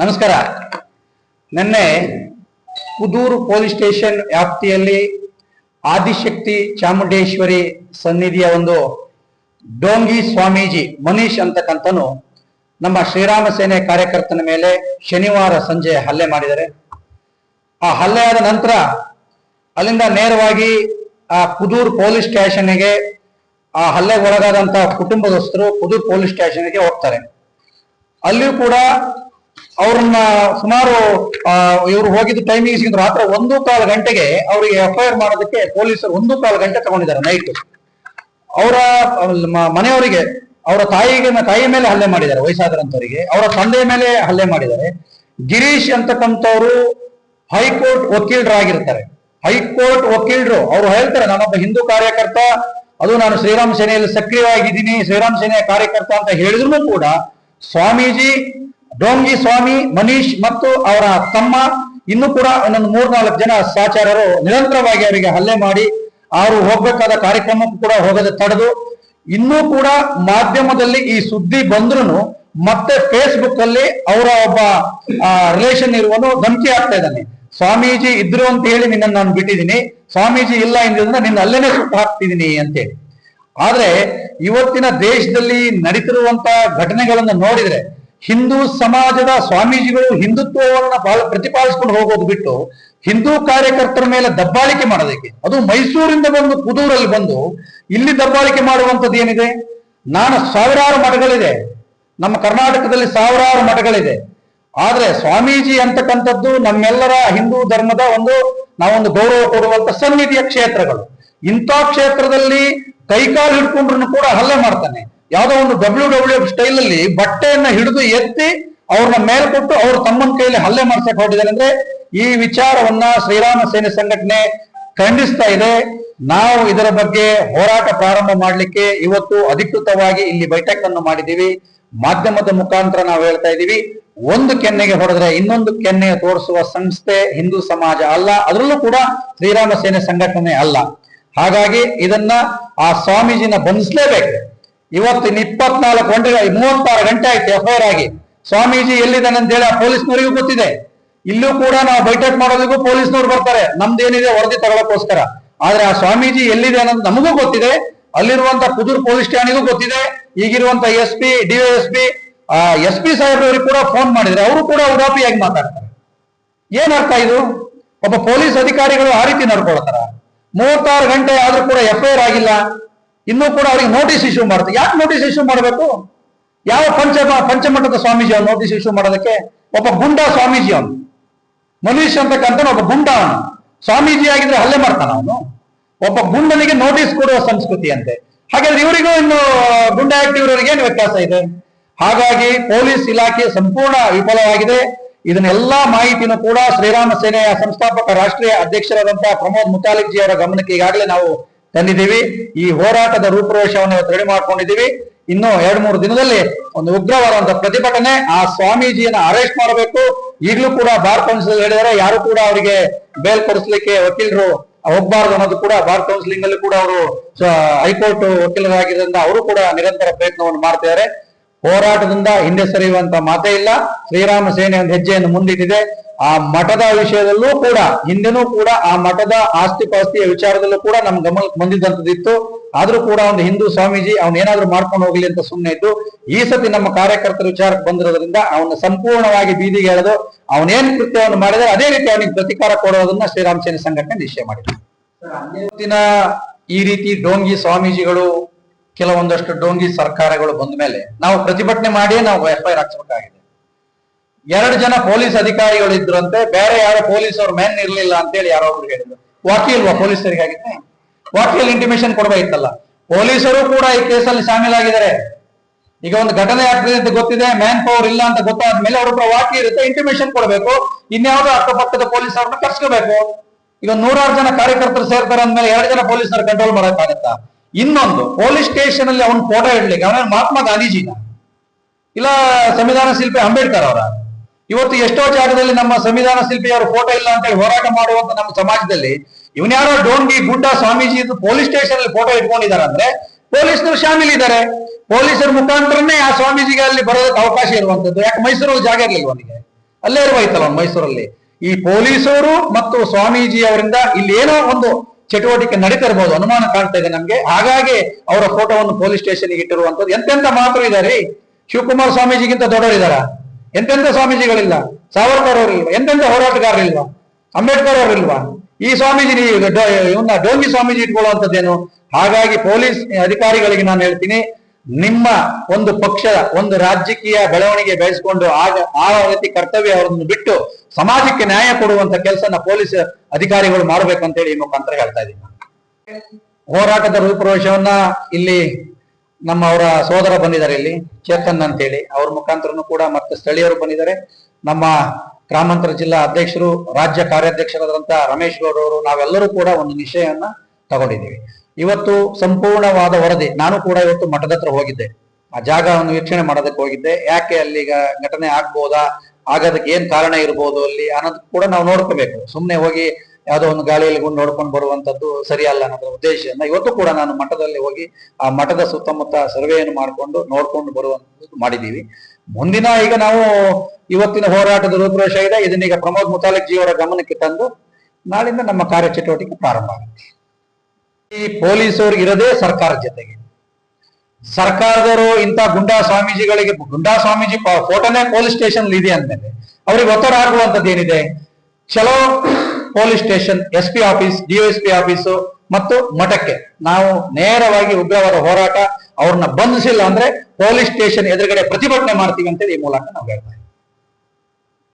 ನಮಸ್ಕಾರ. ನಿನ್ನೆ Kudur police station ವ್ಯಾಪ್ತಿಯಲ್ಲಿ ಆದಿಶಕ್ತಿ ಚಾಮುಂಡೇಶ್ವರಿ ಸನ್ನಿಧಿಯ ಒಂದು ಡೋಂಗಿ ಸ್ವಾಮೀಜಿ ಮನೀಶ್ ಅಂತಕ್ಕಂಥನು ನಮ್ಮ ಶ್ರೀರಾಮ ಸೇನೆ ಕಾರ್ಯಕರ್ತನ ಮೇಲೆ ಶನಿವಾರ ಸಂಜೆ ಹಲ್ಲೆ ಮಾಡಿದ್ದಾರೆ. ಆ ಹಲ್ಲೆ ಆದ ನಂತರ ಅಲ್ಲಿಂದ ನೇರವಾಗಿ ಆ ಕುದೂರ್ ಪೊಲೀಸ್ ಸ್ಟೇಷನ್ಗೆ, ಆ ಹಲ್ಲೆಗೆ ಒಳಗಾದಂತಹ ಕುಟುಂಬದಸ್ಥರು ಕುದೂರ್ ಪೊಲೀಸ್ ಸ್ಟೇಷನ್ಗೆ ಹೋಗ್ತಾರೆ. ಅಲ್ಲಿಯೂ ಕೂಡ ಅವ್ರನ್ನ ಸುಮಾರು ಇವರು ಹೋಗಿದ್ದ ಟೈಮಿಂಗ್ ಸಿಗಿದ್ರು ರಾತ್ರಿ ಒಂದು ಕಾಲು ಗಂಟೆಗೆ ಅವರಿಗೆ ಎಫ್ ಐ ಆರ್ ಮಾಡೋದಕ್ಕೆ ಪೊಲೀಸರು ಒಂದು ಕಾಲು ಗಂಟೆ ತಗೊಂಡಿದ್ದಾರೆ ನೈಟ್ ಅವರ ಮನೆಯವರಿಗೆ, ಅವರ ತಾಯಿಗೆ ತಾಯಿ ಮೇಲೆ ಹಲ್ಲೆ ಮಾಡಿದ್ದಾರೆ, ವಯಸ್ಸಾದರಂತವರಿಗೆ. ಅವರ ತಂದೆಯ ಮೇಲೆ ಹಲ್ಲೆ ಮಾಡಿದ್ದಾರೆ. ಗಿರೀಶ್ ಅಂತಕ್ಕಂಥವ್ರು ಹೈಕೋರ್ಟ್ ವಕೀಲರಾಗಿರ್ತಾರೆ. ಹೈಕೋರ್ಟ್ ವಕೀಲರು, ಅವ್ರು ಹೇಳ್ತಾರೆ, ನಾನೊಬ್ಬ ಹಿಂದೂ ಕಾರ್ಯಕರ್ತ, ಅದು ನಾನು ಶ್ರೀರಾಮ್ ಸೇನೆಯಲ್ಲಿ ಸಕ್ರಿಯವಾಗಿದ್ದೀನಿ, ಶ್ರೀರಾಮ್ ಸೇನೆಯ ಕಾರ್ಯಕರ್ತ ಅಂತ ಹೇಳಿದ್ರು ಕೂಡ ಸ್ವಾಮೀಜಿ, ಡೋಂಗಿ ಸ್ವಾಮಿ, ಮನೀಶ್ ಮತ್ತು ಅವರ ತಮ್ಮ, ಇನ್ನು ಕೂಡ ಇನ್ನೊಂದು ಮೂರ್ನಾಲ್ಕು ಜನ ಸಾಚಾರರು ನಿರಂತರವಾಗಿ ಅವರಿಗೆ ಹಲ್ಲೆ ಮಾಡಿ ಅವರು ಹೋಗ್ಬೇಕಾದ ಕಾರ್ಯಕ್ರಮಕ್ಕೂ ಕೂಡ ಹೋಗದೆ ತಡೆದು, ಇನ್ನೂ ಕೂಡ ಮಾಧ್ಯಮದಲ್ಲಿ ಈ ಸುದ್ದಿ ಬಂದ್ರು ಮತ್ತೆ ಫೇಸ್ಬುಕ್ ಅಲ್ಲಿ ಅವರ ಒಬ್ಬ ರಿಲೇಷನ್ ಇರುವನು ಧಮಕಿ ಆಗ್ತಾ ಇದ್ದಾನೆ. ಸ್ವಾಮೀಜಿ ಇದ್ರು ಅಂತ ಹೇಳಿ ನಿನ್ನನ್ನು ನಾನು ಬಿಟ್ಟಿದ್ದೀನಿ. ಸ್ವಾಮೀಜಿ ಇಲ್ಲ ಎಂದ್ರೆ ನಿನ್ನ ಅಲ್ಲೇನೆ ಸುಟ್ಟು ಹಾಕ್ತಿದ್ದೀನಿ ಅಂತೇಳಿ ಆದ್ರೆ ಇವತ್ತಿನ ದೇಶದಲ್ಲಿ ನಡೀತಿರುವಂತ ಘಟನೆಗಳನ್ನು ನೋಡಿದ್ರೆ ಹಿಂದೂ ಸಮಾಜದ ಸ್ವಾಮೀಜಿಗಳು ಹಿಂದುತ್ವವನ್ನ ಬಹಳ ಪ್ರತಿಪಾದಿಸ್ಕೊಂಡು ಹೋಗೋದು ಬಿಟ್ಟು ಹಿಂದೂ ಕಾರ್ಯಕರ್ತರ ಮೇಲೆ ದಬ್ಬಾಳಿಕೆ ಮಾಡೋದಕ್ಕೆ. ಅದು ಮೈಸೂರಿಂದ ಬಂದು ಪುದೂರಲ್ಲಿ ಬಂದು ಇಲ್ಲಿ ದಬ್ಬಾಳಿಕೆ ಮಾಡುವಂಥದ್ದು ಏನಿದೆ? ನಾನು ಸಾವಿರಾರು ಮಠಗಳಿದೆ. ನಮ್ಮ ಕರ್ನಾಟಕದಲ್ಲಿ ಸಾವಿರಾರು ಮಠಗಳಿದೆ. ಆದ್ರೆ ಸ್ವಾಮೀಜಿ ಅಂತಕ್ಕಂಥದ್ದು ನಮ್ಮೆಲ್ಲರ ಹಿಂದೂ ಧರ್ಮದ ಒಂದು, ನಾವೊಂದು ಗೌರವ ಕೊಡುವಂತ ಸನ್ನಿಧಿಯ ಕ್ಷೇತ್ರಗಳು. ಇಂಥ ಕ್ಷೇತ್ರದಲ್ಲಿ ಕೈಕಾಲು ಹಿಡ್ಕೊಂಡ್ರು ಕೂಡ ಹಲ್ಲೆ ಮಾಡ್ತಾನೆ. ಯಾವುದೋ ಒಂದು ಡಬ್ಲ್ಯೂ ಡಬ್ಲ್ಯೂ ಸ್ಟೈಲ್ ಅಲ್ಲಿ ಬಟ್ಟೆಯನ್ನ ಹಿಡಿದು ಎತ್ತಿ ಅವ್ರನ್ನ ಮೇಲ್ಕೊಟ್ಟು ಅವ್ರ ತಮ್ಮನ ಕೈಯಲ್ಲಿ ಹಲ್ಲೆ ಮಾಡ್ಸಕ್ ಹೊರಟಿದ್ದಾರೆ ಅಂದ್ರೆ ಈ ವಿಚಾರವನ್ನ ಶ್ರೀರಾಮ ಸೇನೆ ಸಂಘಟನೆ ಖಂಡಿಸ್ತಾ ಇದೆ. ನಾವು ಇದರ ಬಗ್ಗೆ ಹೋರಾಟ ಪ್ರಾರಂಭ ಮಾಡಲಿಕ್ಕೆ ಇವತ್ತು ಅಧಿಕೃತವಾಗಿ ಇಲ್ಲಿ ಬೈಠಕ್ ಅನ್ನು ಮಾಡಿದ್ದೀವಿ. ಮಾಧ್ಯಮದ ಮುಖಾಂತರ ನಾವು ಹೇಳ್ತಾ ಇದ್ದೀವಿ. ಒಂದು ಕೆನ್ನೆಗೆ ಹೊಡೆದ್ರೆ ಇನ್ನೊಂದು ಕೆನ್ನೆ ತೋರಿಸುವ ಸಂಸ್ಥೆ ಹಿಂದೂ ಸಮಾಜ ಅಲ್ಲ. ಅದರಲ್ಲೂ ಕೂಡ ಶ್ರೀರಾಮ ಸೇನೆ ಸಂಘಟನೆ ಅಲ್ಲ. ಹಾಗಾಗಿ ಇದನ್ನ ಆ ಸ್ವಾಮೀಜಿನ ಬಂಧಿಸಲೇಬೇಕು. ಇವತ್ತಿನ ಇಪ್ಪತ್ನಾಲ್ಕು ಗಂಟೆ ಮೂವತ್ತಾರು ಗಂಟೆ ಆಯ್ತು ಎಫ್ ಐ ಆರ್ ಆಗಿ. ಸ್ವಾಮೀಜಿ ಎಲ್ಲಿದ್ದಾನೆ ಅಂತ ಹೇಳಿ ಆ ಪೊಲೀಸ್ನವರಿಗೂ ಗೊತ್ತಿದೆ. ಇಲ್ಲೂ ಕೂಡ ನಾವು ಬೈಠಕ್ ಮಾಡೋದಕ್ಕೂ ಪೊಲೀಸ್ನವ್ರು ಬರ್ತಾರೆ. ನಮ್ದೇನಿದೆ ವರದಿ ತಗೊಳಕೋಸ್ಕರ. ಆದ್ರೆ ಆ ಸ್ವಾಮೀಜಿ ಎಲ್ಲಿದೆ ಅನ್ನೋದು ನಮಗೂ ಗೊತ್ತಿದೆ. ಅಲ್ಲಿರುವಂತ ಕುದೂರು ಪೊಲೀಸ್ ಠಾಣೆಗೂ ಗೊತ್ತಿದೆ. ಈಗಿರುವಂತ S P DYS P S P ಸಾಹೇಬ್ರವರಿಗೆ ಕೂಡ ಫೋನ್ ಮಾಡಿದ್ರೆ ಅವರು ಕೂಡ ಉಡಾಪಿಯಾಗಿ ಮಾತಾಡ್ತಾರೆ. ಏನರ್ಥ ಇದು? ಒಬ್ಬ ಪೊಲೀಸ್ ಅಧಿಕಾರಿಗಳು ಆ ರೀತಿ ನಡ್ಕೊಳ್ತಾರ. ಮೂವತ್ತಾರು ಗಂಟೆ ಆದ್ರೂ ಕೂಡ ಎಫ್ ಐ ಆರ್ ಆಗಿಲ್ಲ. ಇನ್ನೂ ಕೂಡ ಅವ್ರಿಗೆ ನೋಟಿಸ್ ಇಶ್ಯೂ ಮಾಡ್ತಾರೆ. ಯಾಕೆ ನೋಟಿಸ್ ಇಶ್ಯೂ ಮಾಡಬೇಕು? ಯಾವ ಪಂಚ ಪಂಚಮಠದ ಸ್ವಾಮೀಜಿ ಅವನು ನೋಟಿಸ್ ಇಶ್ಯೂ ಮಾಡೋದಕ್ಕೆ? ಒಬ್ಬ ಗುಂಡ ಸ್ವಾಮೀಜಿ ಅವನು. ಮನೀಶ್ ಅಂತಕ್ಕಂಥ ಒಬ್ಬ ಗುಂಡ ಅವನು. ಸ್ವಾಮೀಜಿ ಆಗಿದ್ರೆ ಹಲ್ಲೆ ಮಾಡ್ತಾನ ಅವನು. ಒಬ್ಬ ಗುಂಡನಿಗೆ ನೋಟಿಸ್ ಕೊಡುವ ಸಂಸ್ಕೃತಿ ಅಂತೆ. ಹಾಗಾದ್ರೆ ಇವರಿಗೂ ಇನ್ನು ಗುಂಡ ಆಕ್ಟಿವ್ ಏನು ವ್ಯತ್ಯಾಸ ಇದೆ? ಹಾಗಾಗಿ ಪೊಲೀಸ್ ಇಲಾಖೆ ಸಂಪೂರ್ಣ ವಿಫಲವಾಗಿದೆ. ಇದನ್ನೆಲ್ಲ ಮಾಹಿತಿಯನ್ನು ಕೂಡ ಶ್ರೀರಾಮ ಸೇನೆಯ ಸಂಸ್ಥಾಪಕ ರಾಷ್ಟ್ರೀಯ ಅಧ್ಯಕ್ಷರಾದಂತಹ ಪ್ರಮೋದ್ ಮುತಾಲಿಕ್ ಜಿ ಅವರ ಗಮನಕ್ಕೆ ಈಗಾಗಲೇ ನಾವು ತಂದಿದ್ದೀವಿ. ಈ ಹೋರಾಟದ ರೂಪುರೇಷವನ್ನು ರೆಡಿ ಮಾಡ್ಕೊಂಡಿದ್ದೀವಿ. ಇನ್ನು ಎರಡ್ ಮೂರು ದಿನದಲ್ಲಿ ಒಂದು ಉಗ್ರವಾದಂತಹ ಪ್ರತಿಭಟನೆ, ಆ ಸ್ವಾಮೀಜಿಯನ್ನ ಅರೆಸ್ಟ್ ಮಾಡಬೇಕು. ಈಗಲೂ ಕೂಡ ಬಾರ್ ಕೌನ್ಸಿಲ್ ಹೇಳಿದರೆ ಯಾರು ಕೂಡ ಅವರಿಗೆ ಬೇಲ್ ಕೊಡಿಸ್ಲಿಕ್ಕೆ ವಕೀಲರು ಹೋಗ್ಬಾರ್ದು ಅನ್ನೋದು ಕೂಡ ಬಾರ್ ಕೌನ್ಸಿಲಿಂಗ್ ಅಲ್ಲಿ ಕೂಡ ಅವರು ಹೈಕೋರ್ಟ್ ವಕೀಲರಾಗಿದ್ದರಿಂದ ಅವರು ಕೂಡ ನಿರಂತರ ಪ್ರಯತ್ನವನ್ನು ಮಾಡ್ತಿದ್ದಾರೆ. ಹೋರಾಟದಿಂದ ಹಿಂದೆ ಸರಿಯುವಂತ ಮಾತೇ ಇಲ್ಲ. ಶ್ರೀರಾಮ ಸೇನೆ ಒಂದು ಹೆಜ್ಜೆಯನ್ನು ಮುಂದಿಟ್ಟಿದೆ. ಆ ಮಠದ ವಿಷಯದಲ್ಲೂ ಕೂಡ, ಹಿಂದೆನೂ ಕೂಡ ಆ ಮಠದ ಆಸ್ತಿ ಪಾಸ್ತಿಯ ವಿಚಾರದಲ್ಲೂ ಕೂಡ ನಮ್ ಗಮನಕ್ಕೆ ಬಂದಿದ್ದಂತದಿತ್ತು ಆದ್ರೂ ಕೂಡ ಒಂದು ಹಿಂದೂ ಸ್ವಾಮೀಜಿ ಅವ್ನ ಏನಾದ್ರೂ ಮಾಡ್ಕೊಂಡು ಹೋಗ್ಲಿ ಅಂತ ಸುಮ್ಮನೆ ಇದ್ದು, ಈ ಸತಿ ನಮ್ಮ ಕಾರ್ಯಕರ್ತರ ವಿಚಾರಕ್ಕೆ ಬಂದಿರೋದ್ರಿಂದ ಅವನ ಸಂಪೂರ್ಣವಾಗಿ ಬೀದಿಗೆ ಎಳೆದು, ಅವನೇನ್ ಕೃತ್ಯವನ್ನು ಮಾಡಿದ್ರೆ ಅದೇ ರೀತಿ ಅವನಿಗೆ ಪ್ರತಿಕಾರ ಕೊಡೋದನ್ನ ಶ್ರೀರಾಮ ಸೇನೆ ಸಂಘಟನೆ ನಿಶ್ಚಯ ಮಾಡಿದೆ. ಈ ರೀತಿ ಡೋಂಗಿ ಸ್ವಾಮೀಜಿಗಳು ಕೆಲವೊಂದಷ್ಟು ಡೋಂಗಿ ಸರ್ಕಾರಗಳು ಬಂದ ಮೇಲೆ ನಾವು ಪ್ರತಿಭಟನೆ ಮಾಡಿಯೇ ನಾವು ಎಫ್ ಐ ಹಾಕ್ಸ್ಬೇಕಾಗಿದೆ. ಎರಡು ಜನ ಪೊಲೀಸ್ ಅಧಿಕಾರಿಗಳು ಇದ್ರಂತೆ ಬೇರೆ ಯಾರೋ ಪೊಲೀಸ್ ಅವ್ರ ಮೆನ್ ಇರ್ಲಿಲ್ಲ ಅಂತೇಳಿ ಯಾರೋ ಒಬ್ರು ಹೇಳಿದ್ರು. ಇಲ್ವಾ ಪೊಲೀಸರಿಗೆ ಆಗಿದೆ ವಾಕಿಯಲ್ಲಿ ಇಂಟಿಮೇಶನ್ ಕೊಡ್ಬೇಕಿತ್ತಲ್ಲ ಪೊಲೀಸರು ಕೂಡ ಈ ಕೇಸಲ್ಲಿ ಶಾಮೀಲಾಗಿದ್ದಾರೆ. ಈಗ ಒಂದು ಘಟನೆ ಆಗ್ತದೆ ಅಂತ ಗೊತ್ತಿದೆ, ಮ್ಯಾನ್ ಪವರ್ ಇಲ್ಲ ಅಂತ ಗೊತ್ತಾದ ಮೇಲೆ ಹತ್ರ ವಾಕಿ ಇರುತ್ತೆ ಇಂಟಿಮೇಶನ್ ಕೊಡಬೇಕು. ಇನ್ಯಾವುದೋ ಅಕ್ಕಪಕ್ಕದ ಪೊಲೀಸ್ ಅವ್ರನ್ನ ಕರ್ಸ್ಕೋಬೇಕು. ಈಗ ನೂರಾರು ಜನ ಕಾರ್ಯಕರ್ತರು ಸೇರ್ತಾರೆ ಅಂದ್ಮೇಲೆ ಎರಡು ಜನ ಪೊಲೀಸರು ಕಂಟ್ರೋಲ್ ಮಾಡಕ್ಕಾಗತ್ತಾ? ಇನ್ನೊಂದು ಪೊಲೀಸ್ ಸ್ಟೇಷನ್ ಅಲ್ಲಿ ಅವನ ಫೋಟೋ ಇಡ್ಲಿಕ್ಕೆ, ಅವನ ಮಹಾತ್ಮ ಗಾಂಧೀಜಿನ ಇಲ್ಲ, ಸಂವಿಧಾನ ಶಿಲ್ಪಿ ಅಂಬೇಡ್ಕರ್ ಅವರ. ಇವತ್ತು ಎಷ್ಟೋ ಜಾಗದಲ್ಲಿ ನಮ್ಮ ಸಂವಿಧಾನ ಶಿಲ್ಪಿ ಶಿಲ್ಪಿಯವರ ಫೋಟೋ ಇಲ್ಲ ಅಂತ ಹೇಳಿ ಹೋರಾಟ ಮಾಡುವಂತ ನಮ್ಮ ಸಮಾಜದಲ್ಲಿ ಇವನ್ಯಾರೋ ಡೋಂಗಿ ಗುಡ್ಡ ಸ್ವಾಮೀಜಿ ಪೊಲೀಸ್ ಸ್ಟೇಷನ್ ಅಲ್ಲಿ ಫೋಟೋ ಇಟ್ಕೊಂಡಿದ್ದಾರೆ ಅಂದ್ರೆ ಪೊಲೀಸರು ಶಾಮಿಲ್ ಇದ್ದಾರೆ ಪೊಲೀಸರ ಮುಖಾಂತರನೇ ಆ ಸ್ವಾಮೀಜಿಗೆ ಅಲ್ಲಿ ಬರೋದಕ್ಕೆ ಅವಕಾಶ ಇರುವಂತದ್ದು. ಯಾಕೆ ಮೈಸೂರಲ್ಲಿ ಜಾಗ ಇರ್ಲಿಲ್ಲ ಅವನಿಗೆ? ಅಲ್ಲೇ ಇರುವ ಅವ್ನು ಮೈಸೂರಲ್ಲಿ. ಈ ಪೊಲೀಸರು ಮತ್ತು ಸ್ವಾಮೀಜಿ ಅವರಿಂದ ಇಲ್ಲಿ ಏನೋ ಒಂದು ಚಟುವಟಿಕೆ ನಡೀತಾ ಅನುಮಾನ ಕಾಣ್ತಾ ಇದೆ ನಮ್ಗೆ. ಹಾಗಾಗಿ ಅವರ ಫೋಟೋವನ್ನು ಪೊಲೀಸ್ ಸ್ಟೇಷನ್ಗೆ ಇಟ್ಟಿರುವಂತದ್ದು ಎಂತೆಂತ ಮಾತ್ರ ಇದಾರೆ ಶಿವಕುಮಾರ್ ಸ್ವಾಮೀಜಿಗಿಂತ ದೊಡ್ಡವರಿದಾರ? ಎಂತೆಂತ ಸ್ವಾಮೀಜಿಗಳಿಲ್ಲ? ಸಾವರ್ಕರ್ ಅವರಿಲ್ವಾ ಎಂತೆಂತ ಹೋರಾಟಗಾರರಿಲ್ವಾ ಅಂಬೇಡ್ಕರ್ ಅವರಿಲ್ವಾ ಈ ಸ್ವಾಮೀಜಿ ಇವನ್ನ ಡೋಂಗಿ ಸ್ವಾಮೀಜಿ ಇಟ್ಕೊಳ್ಳುವಂತದ್ದೇನು ಹಾಗಾಗಿ ಪೊಲೀಸ್ ಅಧಿಕಾರಿಗಳಿಗೆ ನಾನು ಹೇಳ್ತೀನಿ ನಿಮ್ಮ ಒಂದು ಪಕ್ಷ ಒಂದು ರಾಜಕೀಯ ಬೆಳವಣಿಗೆ ಬೆಳೆಸಿಕೊಂಡು ಆಗ ಆ ರೀತಿ ಕರ್ತವ್ಯ ಅವರನ್ನು ಬಿಟ್ಟು ಸಮಾಜಕ್ಕೆ ನ್ಯಾಯ ಕೊಡುವಂತ ಕೆಲಸನ ಪೊಲೀಸ್ ಅಧಿಕಾರಿಗಳು ಮಾಡಬೇಕು ಅಂತೇಳಿ ಈ ಮುಖಾಂತರ ಹೇಳ್ತಾ ಇದ್ದೀನಿ. ಹೋರಾಟದ ರೂಪುರೇಷವನ್ನ ಇಲ್ಲಿ ನಮ್ಮ ಅವರ ಸೋದರ ಬಂದಿದ್ದಾರೆ ಇಲ್ಲಿ, ಚೇತನ್ ಅಂತೇಳಿ ಅವ್ರ ಮುಖಾಂತರನು ಕೂಡ ಮತ್ತೆ ಸ್ಥಳೀಯರು ಬಂದಿದ್ದಾರೆ. ನಮ್ಮ ಗ್ರಾಮಾಂತರ ಜಿಲ್ಲಾ ಅಧ್ಯಕ್ಷರು, ರಾಜ್ಯ ಕಾರ್ಯಾಧ್ಯಕ್ಷರಾದಂತಹ ರಮೇಶ್ ಗೌಡ ಅವರು, ನಾವೆಲ್ಲರೂ ಕೂಡ ಒಂದು ನಿಶ್ಚಯವನ್ನ ತಗೊಂಡಿದ್ದೀವಿ. ಇವತ್ತು ಸಂಪೂರ್ಣವಾದ ವರದಿ. ನಾನು ಕೂಡ ಇವತ್ತು ಮಠದ ಹತ್ರ ಹೋಗಿದ್ದೆ. ಆ ಜಾಗವನ್ನು ವೀಕ್ಷಣೆ ಮಾಡೋದಕ್ಕೆ ಹೋಗಿದ್ದೆ. ಯಾಕೆ ಅಲ್ಲಿ ಈಗ ಘಟನೆ ಆಗ್ಬೋದಾ? ಆಗೋದಕ್ಕೆ ಏನ್ ಕಾರಣ ಇರ್ಬೋದು ಅಲ್ಲಿ? ಅನ್ನೋದು ಕೂಡ ನಾವು ನೋಡ್ಕೋಬೇಕು. ಸುಮ್ಮನೆ ಹೋಗಿ ಯಾವುದೋ ಒಂದು ಗಾಳಿಯಲ್ಲಿ ಗುಂಡು ನೋಡ್ಕೊಂಡು ಬರುವಂತದ್ದು ಸರಿಯಲ್ಲ ಅನ್ನೋದ್ರ ಉದ್ದೇಶದಿಂದ ಇವತ್ತು ಕೂಡ ನಾನು ಮಠದಲ್ಲಿ ಹೋಗಿ ಆ ಮಠದ ಸುತ್ತಮುತ್ತ ಸರ್ವೆಯನ್ನು ಮಾಡಿಕೊಂಡು ನೋಡ್ಕೊಂಡು ಬರುವಂತದ್ದು ಮಾಡಿದ್ದೀವಿ. ಮುಂದಿನ ಈಗ ನಾವು ಇವತ್ತಿನ ಹೋರಾಟದ ರೂಪುರೇಷ ಇದೆ. ಇದನ್ನೀಗ ಪ್ರಮೋದ್ ಮುತಾಲಿಕ್ ಜಿಯವರ ಗಮನಕ್ಕೆ ತಂದು ನಾಳಿಂದ ನಮ್ಮ ಕಾರ್ಯಚಟುವಟಿಕೆ ಪ್ರಾರಂಭ ಆಗುತ್ತೆ. ಈ ಪೊಲೀಸರು ಇರದೇ ಸರ್ಕಾರದ ಜೊತೆಗೆ. ಸರ್ಕಾರದವರು ಇಂತ ಗುಂಡಾ ಸ್ವಾಮೀಜಿಗಳಿಗೆ, ಗುಂಡಾ ಸ್ವಾಮೀಜಿ ಫೋಟೋನೇ ಪೊಲೀಸ್ ಸ್ಟೇಷನ್ ಇದೆ ಅಂದ್ಮೇಲೆ, ಅವ್ರಿಗೆ ಒತ್ತಡ ಆಗುವಂತದ್ದು ಏನಿದೆ? ಚಲೋ police station, S P office DSP office ಮತ್ತು ಮಠಕ್ಕೆ. ನಾವು ನೇರವಾಗಿ ಉಗ್ರವಾದ ಹೋರಾಟ ಅವ್ರನ್ನ ಬಂಧಿಸಿಲ್ಲ ಅಂದ್ರೆ ಪೊಲೀಸ್ ಸ್ಟೇಷನ್ ಎದುರುಗಡೆ ಪ್ರತಿಭಟನೆ ಮಾಡ್ತೀವಿ ಅಂತೇಳಿ ಈ ಮೂಲಕ ನಾವು ಹೇಳ್ತಾ